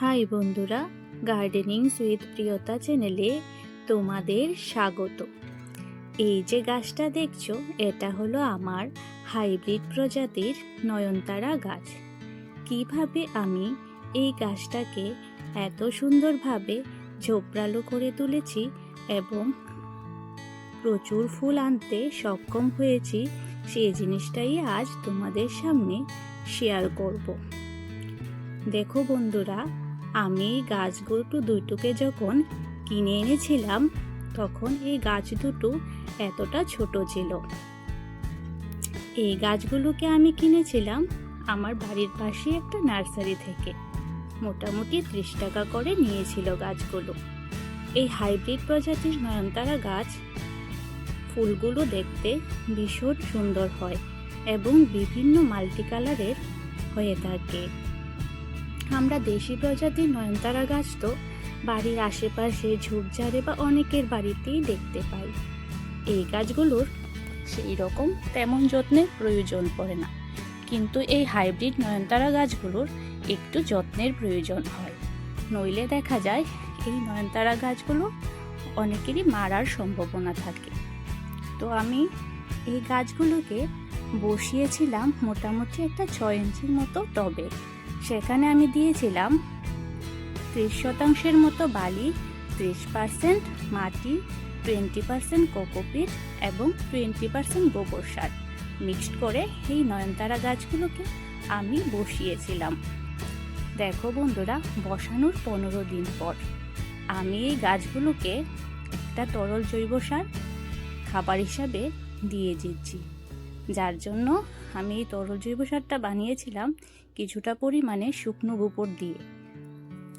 High বন্ধুরা gardening সুইথ প্রিয়তা চ্যানেলে তোমাদের স্বাগত। এই যে গাছটা দেখছ, এটা হলো আমার হাইব্রিড প্রজাতির নয়নতারা গাছ। কীভাবে আমি এই গাছটাকে এত সুন্দরভাবে ঝোপড়ালো করে তুলেছি এবং প্রচুর ফুল আনতে সক্ষম হয়েছি সেই জিনিসটাই আজ তোমাদের সামনে শেয়ার করব। দেখো বন্ধুরা আমি এই গাছগুলো দুটোকে যখন কিনে এনেছিলাম, তখন এই গাছ দুটো এতটা ছোট ছিল। এই গাছগুলোকে আমি কিনেছিলাম আমার বাড়ির পাশে একটা নার্সারি থেকে। মোটামুটি ত্রিশ টাকা করে নিয়েছিল গাছগুলো। এই হাইব্রিড প্রজাতির নয়নতারা গাছ ফুলগুলো দেখতে ভীষণ সুন্দর হয় এবং বিভিন্ন মাল্টি কালারের হয়ে থাকে। আমরা দেশি প্রজাতির নয়নতারা গাছ তো বাড়ির আশেপাশে ঝোপঝাড়ে বা অনেকের বাড়িতেই দেখতে পাই। এই গাছগুলোর সেই রকম তেমন যত্নের প্রয়োজন পড়ে না। কিন্তু এই হাইব্রিড নয়নতারা গাছগুলোর একটু যত্নের প্রয়োজন হয়। নইলে দেখা যায় এই নয়নতারা গাছগুলো অনেকেরই মারার সম্ভাবনা থাকে। তো আমি এই গাছগুলোকে বসিয়েছিলাম মোটামুটি একটা ছয় ইঞ্চির মতো টবে। সেখানে আমি দিয়েছিলাম ত্রিশ শতাংশের মতো বালি, ত্রিশ পার্সেন্ট মাটি, টোয়েন্টি পার্সেন্ট কোকোপিট এবং টোয়েন্টি পার্সেন্ট গোবর সার। মিক্সড করে এই নয়নতারা গাছগুলোকে আমি বসিয়েছিলাম। দেখো বন্ধুরা, বসানোর পনেরো দিন পর আমি এই গাছগুলোকে একটা তরল জৈব সার খাবার হিসাবে দিয়ে দিচ্ছি। যার জন্য আমি এই তরল জৈব সারটা বানিয়েছিলাম কিছুটা পরিমাণে শুকনো গোবর দিয়ে।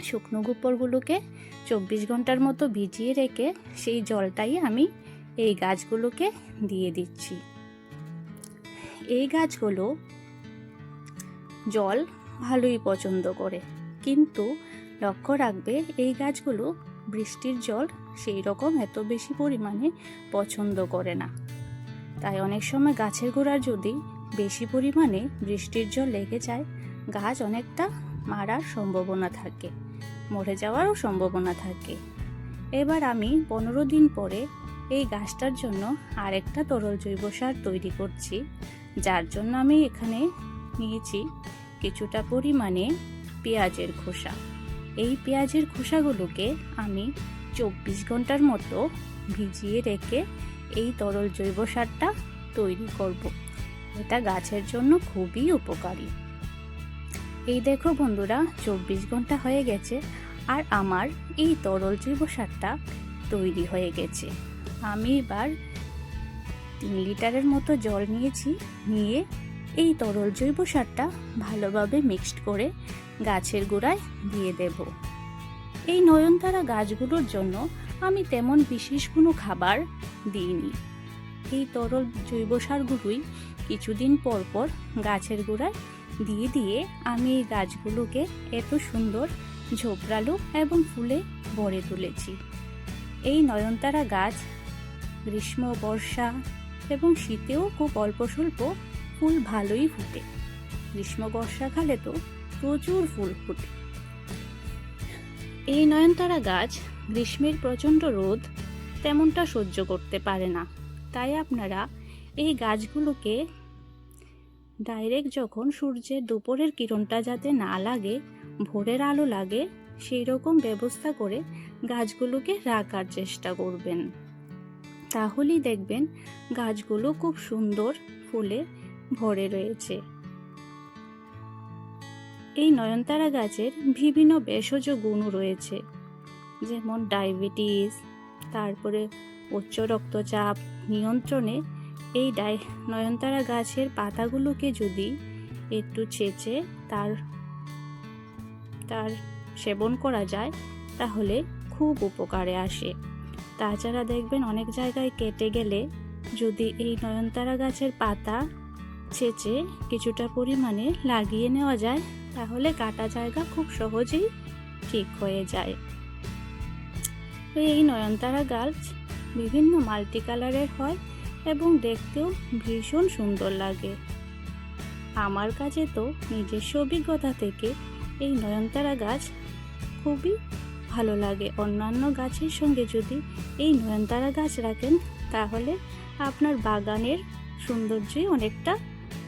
শুকনো গোবরগুলোকে চব্বিশ ঘণ্টার মতো ভিজিয়ে রেখে সেই জলটাই আমি এই গাছগুলোকে দিয়ে দিচ্ছি। এই গাছগুলো জল ভালোই পছন্দ করে, কিন্তু লক্ষ্য রাখবে এই গাছগুলো বৃষ্টির জল সেই রকম এত বেশি পরিমাণে পছন্দ করে না। তাই অনেক সময় গাছের গোড়ার যদি বেশি পরিমাণে বৃষ্টির জল লেগে যায় গাছ অনেকটা মারার সম্ভাবনা থাকে, মরে যাওয়ারও সম্ভাবনা থাকে। এবার আমি পনেরো দিন পরে এই গাছটার জন্য আরেকটা তরল জৈব সার তৈরি করছি, যার জন্য আমি এখানে নিয়েছি কিছুটা পরিমাণে পেঁয়াজের খোসা। এই পেঁয়াজের খোসাগুলোকে আমি চব্বিশ ঘণ্টার মতো ভিজিয়ে রেখে এই তরল জৈব সারটা তৈরি করব। এটা গাছের জন্য খুবই উপকারী। এই দেখো বন্ধুরা, চব্বিশ ঘণ্টা হয়ে গেছে আর আমার এই তরল জৈব সারটা তৈরি হয়ে গেছে। আমি এবার তিন লিটারের মতো জল নিয়েছি, নিয়ে এই তরল জৈব সারটা ভালোভাবে মিক্সড করে গাছের গোড়ায় দিয়ে দেব। এই নয়নতারা গাছগুলোর জন্য আমি তেমন বিশেষ কোনো খাবার দিইনি। এই তরল জৈব সারগুলোই কিছুদিন পর পর গাছের গোড়ায় দিয়ে দিয়ে আমি এই গাছগুলোকে এত সুন্দর ঝোপড়ালো এবং ফুলে ভরে তুলেছি। এই নয়নতারা গাছ গ্রীষ্ম, বর্ষা এবং শীতেও খুব অল্প স্বল্প ফুল ভালোই ফুটে। গ্রীষ্ম বর্ষাকালে তো প্রচুর ফুল ফুটে। এই নয়নতারা গাছ গ্রীষ্মের প্রচণ্ড রোদ তেমনটা সহ্য করতে পারে না। তাই আপনারা এই গাছগুলোকে ডাইরেক্ট যখন সূর্যের দুপুরের কিরণটা যাতে না লাগে, ভোরের আলো লাগে, সেই রকম ব্যবস্থা করে গাছগুলোকে রাখার চেষ্টা করবেন। তাহলেই দেখবেন গাছগুলো খুব সুন্দর ফুলে ভরে রয়েছে। এই নয়নতারা গাছের বিভিন্ন ভেষজ গুণও রয়েছে, যেমন ডায়াবেটিস, তারপরে উচ্চ রক্তচাপ নিয়ন্ত্রণে এই ডাই নয়নতারা গাছের পাতাগুলোকে যদি একটু ছেঁচে তার তার সেবন করা যায়, তাহলে খুব উপকারে আসে। তাছাড়া দেখবেন অনেক জায়গায় কেটে গেলে যদি এই নয়নতারা গাছের পাতা ছেঁচে কিছুটা পরিমাণে লাগিয়ে নেওয়া যায়, তাহলে কাটা জায়গা খুব সহজেই ঠিক হয়ে যায়। এই নয়নতারা গাছ বিভিন্ন মাল্টি কালারের হয়। এবং দেখতেও ভীষণ সুন্দর লাগে। আমার কাছে তো নিজস্ব অভিজ্ঞতা থেকে এই নয়নতারা গাছ খুবই ভালো লাগে। অন্যান্য গাছের সঙ্গে যদি এই নয়নতারা গাছ রাখেন, তাহলে আপনার বাগানের সৌন্দর্যই অনেকটা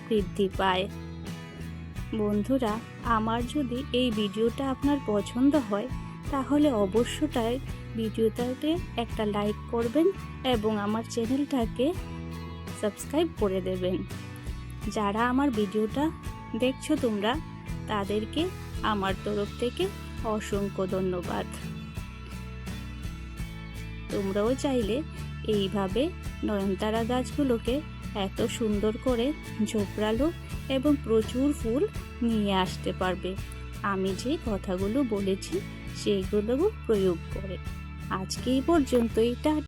বৃদ্ধি পায়। বন্ধুরা, আমার যদি এই ভিডিওটা আপনার পছন্দ হয় তাহলে অবশ্যটাই ভিডিওটাতে একটা লাইক করবেন এবং আমার চ্যানেলটাকে সাবস্ক্রাইব করে দেবেন। যারা আমার ভিডিওটা দেখছ তোমরা, তাদেরকে আমার তরফ থেকে অসংখ্য ধন্যবাদ। তোমরাও চাইলে এইভাবে নয়নতারা গাছগুলোকে এত সুন্দর করে ঝোপড়ালো এবং প্রচুর ফুল নিয়ে আসতে পারবে। আমি যে কথাগুলো বলেছি সেইগুলো প্রয়োগ করে। আজকে এই পর্যন্তই টা